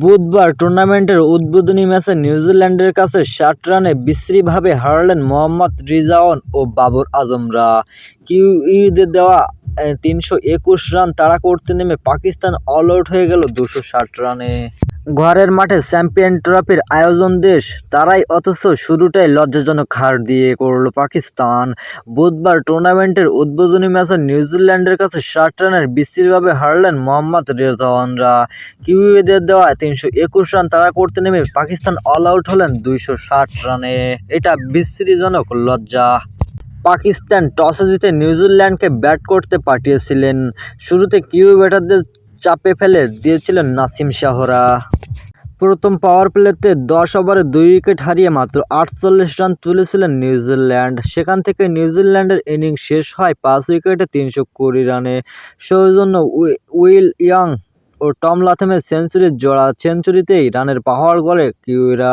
বুধবার টুর্নামেন্টের উদ্বোধনী ম্যাচে নিউজিল্যান্ডের কাছে ষাট রানে বিশ্রীভাবে হারলেন মোহাম্মদ রিজাওয়ান ও বাবর আজমরা। কিউইদের দেওয়া তিনশো একুশ রান তাড়া করতে নেমে পাকিস্তান অল আউট হয়ে গেল দুশো ষাট রানে। ঘরের মাঠে চ্যাম্পিয়ন ট্রফির আয়োজন দেশ, তারাই অথচ শুরুটাই লজ্জাজনক হার দিয়ে করল পাকিস্তান। বুধবার টুর্নামেন্টের উদ্বোধনী ম্যাচে নিউজিল্যান্ডের কাছে ষাট রানের বিশ্রীভাবে হারলেন মোহাম্মদ রেজওয়ানরা কিউইদের দেওয়া তিনশো একুশ রান তারা করতে নেমে পাকিস্তান অল আউট হলেন দুইশো ষাট রানে। এটা বিশ্রীজনক লজ্জা। পাকিস্তান টসে জিতে নিউজিল্যান্ডকে ব্যাট করতে পাঠিয়েছিলেন। শুরুতে কিউ ব্যাটারদের চাপে ফেলে দিয়েছিলেন নাসিম শাহরা। প্রথম পাওয়ার প্লেতে দশ ওভারে দুই উইকেট হারিয়ে মাত্র আটচল্লিশ রান তুলেছিলেন নিউজিল্যান্ড। সেখান থেকে নিউজিল্যান্ডের ইনিংস শেষ হয় পাঁচ উইকেটে তিনশো কুড়ি রানে সৌজন্য উই- উইল ইয়াং ও টম লাথেমের সেঞ্চুরির জোড়া সেঞ্চুরিতেই রানের পাহাড় গড়ে কিউইরা